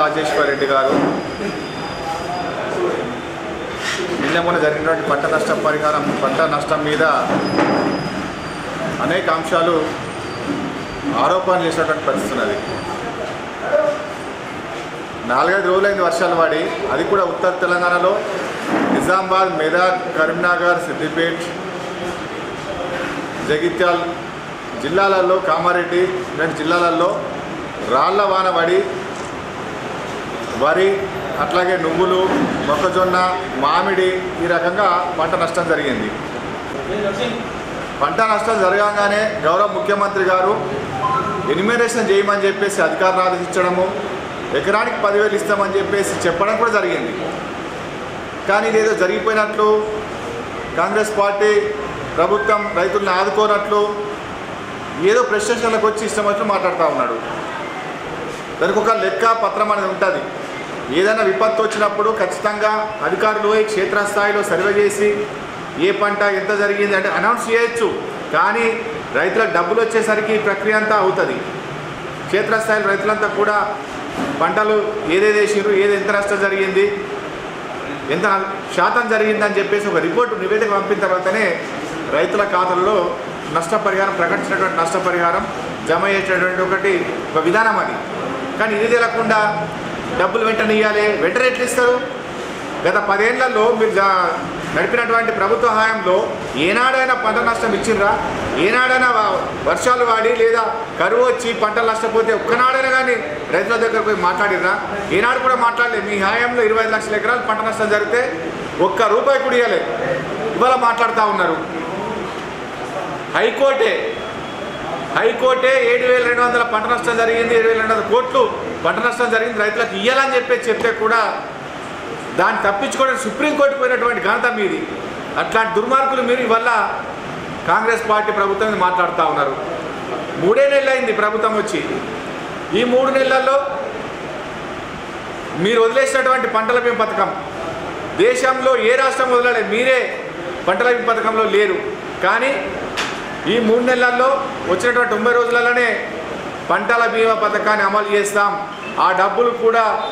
రాజేశ్వర్ రెడ్డి గారు. నిన్న మొన్న జరిగినటువంటి పంట నష్టం పరిహారం పంట నష్టం మీద అనేక అంశాలు ఆరోపణలు చేసినటువంటి పరిస్థితి ఉన్నది. నాలుగైదు రోజులైంది వర్షాలు పడి అది కూడా ఉత్తర తెలంగాణలో. నిజామాబాద్ మెదక్ కరీంనగర్ సిద్దిపేట్ జగిత్యాల్ జిల్లాలలో కామారెడ్డి ఇలాంటి జిల్లాలలో రాళ్ళ వాన పడి వరి అట్లాగే నువ్వులు మొక్కజొన్న మామిడి ఈ రకంగా పంట నష్టం జరిగింది. పంట నష్టం జరగగానే గౌరవ ముఖ్యమంత్రి గారు ఎనిమినేషన్ చేయమని చెప్పేసి అధికారులు ఆదేశించడము ఎకరానికి పదివేలు ఇస్తామని చెప్పేసి చెప్పడం కూడా జరిగింది. కానీ ఇదేదో జరిగిపోయినట్లు కాంగ్రెస్ పార్టీ ప్రభుత్వం రైతులను ఆదుకోనట్లు ఏదో ప్రశ్నలకు వచ్చి ఇష్టం వచ్చినట్లు మాట్లాడుతూ ఉన్నాడు. దానికి ఒక లెక్క పత్రం అనేది ఉంటుంది. ఏదైనా విపత్తు వచ్చినప్పుడు ఖచ్చితంగా అధికారులు క్షేత్రస్థాయిలో సర్వే చేసి ఏ పంట ఎంత జరిగింది అంటే అనౌన్స్ చేయొచ్చు. కానీ రైతులకు డబ్బులు వచ్చేసరికి ఈ ప్రక్రియ అంతా అవుతుంది. క్షేత్రస్థాయిలో రైతులంతా కూడా పంటలు ఏదేది వేసిర్రు ఏది ఎంత నష్టం జరిగింది ఎంత శాతం జరిగిందని చెప్పేసి ఒక రిపోర్టు నివేదిక పంపిన తర్వాతనే రైతుల ఖాతాల్లో నష్టపరిహారం ప్రకటించినటువంటి నష్టపరిహారం జమ చేసేటువంటి ఒకటి ఒక విధానం అది. కానీ ఇది తెలకుండా డబ్బులు వెంటనే ఇవ్వాలి వెంటనే ఎట్లా ఇస్తారు? గత పదేళ్ళలో మీరు నడిపినటువంటి ప్రభుత్వ హాయంలో ఏనాడైనా పంట నష్టం ఇచ్చిండ్రా? ఏనాడైనా వర్షాలు వాడి లేదా కరువు వచ్చి పంటలు నష్టపోతే ఒక్కనాడైనా కానీ రైతుల దగ్గర పోయి మాట్లాడిర్రా? ఏనాడు కూడా మాట్లాడలేదు మీ హాయంలో ఇరవై ఐదు లక్షల ఎకరాలు పంట నష్టం జరిగితే ఒక్క రూపాయి కూడా ఇవ్వలే ఇవాళ మాట్లాడుతూ ఉన్నారు. హైకోర్టే హైకోర్టే ఏడు వేల రెండు వందల పంట నష్టం జరిగింది ఏడు వేల రెండు వందల కోట్లు పంట నష్టం జరిగింది రైతులకు ఇయ్యాలని చెప్పేసి చెప్తే కూడా దాన్ని తప్పించుకోవడానికి సుప్రీంకోర్టు పోయినటువంటి ఘనత మీది. అట్లాంటి దుర్మార్గులు మీరు ఇవల్ల కాంగ్రెస్ పార్టీ ప్రభుత్వం మాట్లాడుతూ ఉన్నారు. మూడే నెలలు అయింది ప్రభుత్వం వచ్చి. ఈ మూడు నెలల్లో మీరు వదిలేసినటువంటి పంటల బీమా పథకం దేశంలో ఏ రాష్ట్రం వదలలేదు మీరే పంటల బీమా పథకంలో లేరు. కానీ ఈ మూడు నెలల్లో వచ్చినటువంటి తొంభై రోజులలోనే పంటల బీమా పథకాన్ని అమలు చేస్తాం. ఆ డబ్బులు కూడా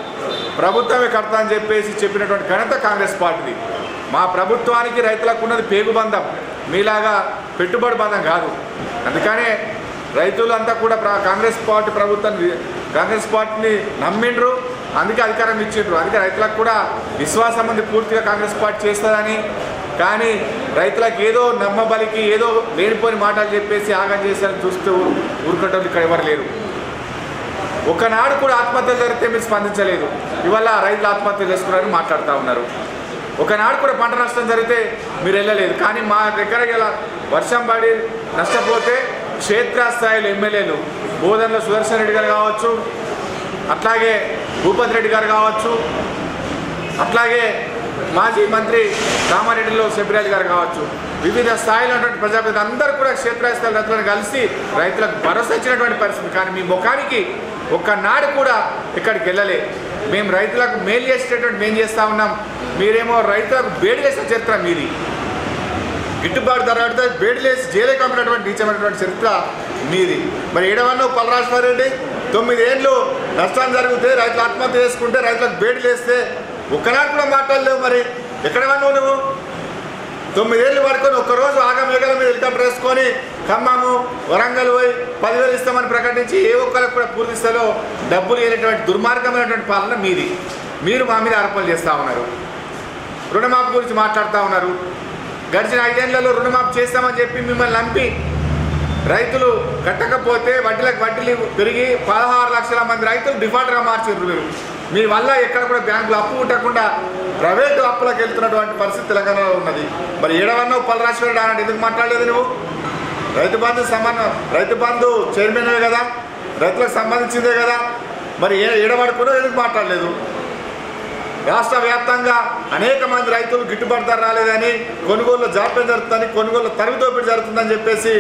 ప్రభుత్వమే కడతా అని చెప్పేసి చెప్పినటువంటి ఘనత కాంగ్రెస్ పార్టీది. మా ప్రభుత్వానికి రైతులకు ఉన్నది పేగు బంధం. మీలాగా పెట్టుబడి బంధం కాదు. అందుకనే రైతులంతా కూడా కాంగ్రెస్ పార్టీ ప్రభుత్వాన్ని కాంగ్రెస్ పార్టీని నమ్మిండ్రు. అందుకే అధికారం ఇచ్చిండ్రు. అందుకే రైతులకు కూడా విశ్వాసం ఉంది పూర్తిగా కాంగ్రెస్ పార్టీ చేస్తుందని. కానీ రైతులకు ఏదో నమ్మబలికి ఏదో లేనిపోని మాటలు చెప్పేసి ఆగం చేశారని చూస్తూ ఊరుకటోళ్ళు ఇక్కడ ఎవరు లేరు. ఒకనాడు కూడా ఆత్మహత్యలు జరిగితే మీరు స్పందించలేదు. ఇవాళ రైతులు ఆత్మహత్యలు చేసుకున్నారని మాట్లాడుతూ ఉన్నారు. ఒకనాడు కూడా పంట నష్టం జరిగితే మీరు వెళ్ళలేదు. కానీ మా దగ్గర ఇలా వర్షం పడి నష్టపోతే క్షేత్రస్థాయిలో ఎమ్మెల్యేలు బోధనలో సుదర్శన్ రెడ్డి గారు కావచ్చు అట్లాగే భూపతి రెడ్డి గారు కావచ్చు అట్లాగే మాజీ మంత్రి కామారెడ్డిలో సెబ్రాలి గారు కావచ్చు వివిధ స్థాయిలో ఉన్నటువంటి ప్రజాప్రతినిధులు అందరూ కూడా క్షేత్రస్థాయి రైతులను కలిసి రైతులకు భరోసా ఇచ్చినటువంటి పరిస్థితి. కానీ మీ ముఖానికి ఒక్కనాడు కూడా ఇక్కడికి వెళ్ళలే. మేము రైతులకు మేలు చేసేటటువంటి మేము చేస్తూ ఉన్నాం. మీరేమో రైతులకు బేడి చేసిన చరిత్ర మీది. గిట్టుబాటు ధర పెడితే బేడిలేసి జైలే కంపినటువంటి నీచమైనటువంటి చరిత్ర మీది. మరి ఏడవన్నో పలరాజేశ్వర రెడ్డి తొమ్మిదేళ్ళు నష్టం జరిగితే రైతులు ఆత్మహత్య చేసుకుంటే రైతులకు బేడిలేస్తే ఒక్కనాడు కూడా మాట్లాడలేవు మరి. ఎక్కడ ఉన్నావు నువ్వు? తొమ్మిదేళ్ళు పడుకొని ఒక్కరోజు ఆగమేఘల మీద హెలికాప్టర్ వేసుకొని ఖమ్మము వరంగల్ పోయి పదివేలు ఇస్తామని ప్రకటించి ఏ ఒక్కరికి కూడా పూర్తి స్థాయిలో డబ్బులు లేనటువంటి దుర్మార్గమైనటువంటి పాలన మీది. మీరు మా మీద ఆరోపణలు చేస్తూ ఉన్నారు. రుణమాఫీ గురించి మాట్లాడుతూ ఉన్నారు. గడిచిన ఐదేళ్ళలో రుణమాఫీ చేస్తామని చెప్పి మిమ్మల్ని నంపి రైతులు కట్టకపోతే వడ్డీలకు వడ్డీలు పెరిగి పదహారు లక్షల మంది రైతులు డిఫాల్ట్గా మార్చారు మీరు. మీ వల్ల ఎక్కడ కూడా బ్యాంకులు అప్పు ఉండకుండా ప్రైవేటు అప్పులకు వెళ్తున్నటువంటి పరిస్థితి తెలంగాణలో ఉన్నది. మరి ఏడవన్నో పలరాశ్వరుడు అన్నట్టు ఎందుకు మాట్లాడలేదు నువ్వు? రైతు బంధు సంబంధం రైతు బంధు చైర్మన్వే కదా? రైతులకు సంబంధించిందే కదా? మరి ఏ ఏడబడకుండా ఎందుకు మాట్లాడలేదు? రాష్ట్ర వ్యాప్తంగా అనేక మంది రైతులు గిట్టుబాటు ధర రాలేదని కొనుగోలు జాప్యం జరుగుతుందని కొనుగోలు తరిమి జరుగుతుందని చెప్పేసి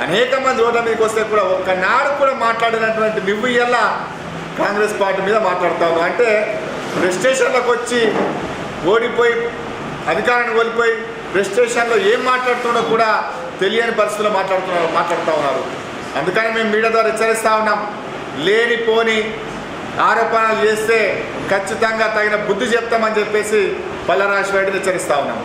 అనేక మంది ఓట్ల మీకు వస్తే కూడా ఒక్కనాడు కూడా మాట్లాడినటువంటి నువ్వు ఇలా కాంగ్రెస్ పార్టీ మీద మాట్లాడుతావు అంటే స్టేషన్లకు వచ్చి ఓడిపోయి అధికారాన్ని కోల్పోయి స్టేషన్లో ఏం మాట్లాడుతుండో కూడా తెలియని పరిస్థితుల్లో మాట్లాడుతున్నారు మాట్లాడుతూ ఉన్నారు. అందుకని మేము మీడియా ద్వారా హెచ్చరిస్తూ ఉన్నాం. లేనిపోని ఆరోపణలు చేస్తే ఖచ్చితంగా తగిన బుద్ధి చెప్తామని చెప్పేసి పల్లరాశి హెచ్చరిస్తా ఉన్నాం.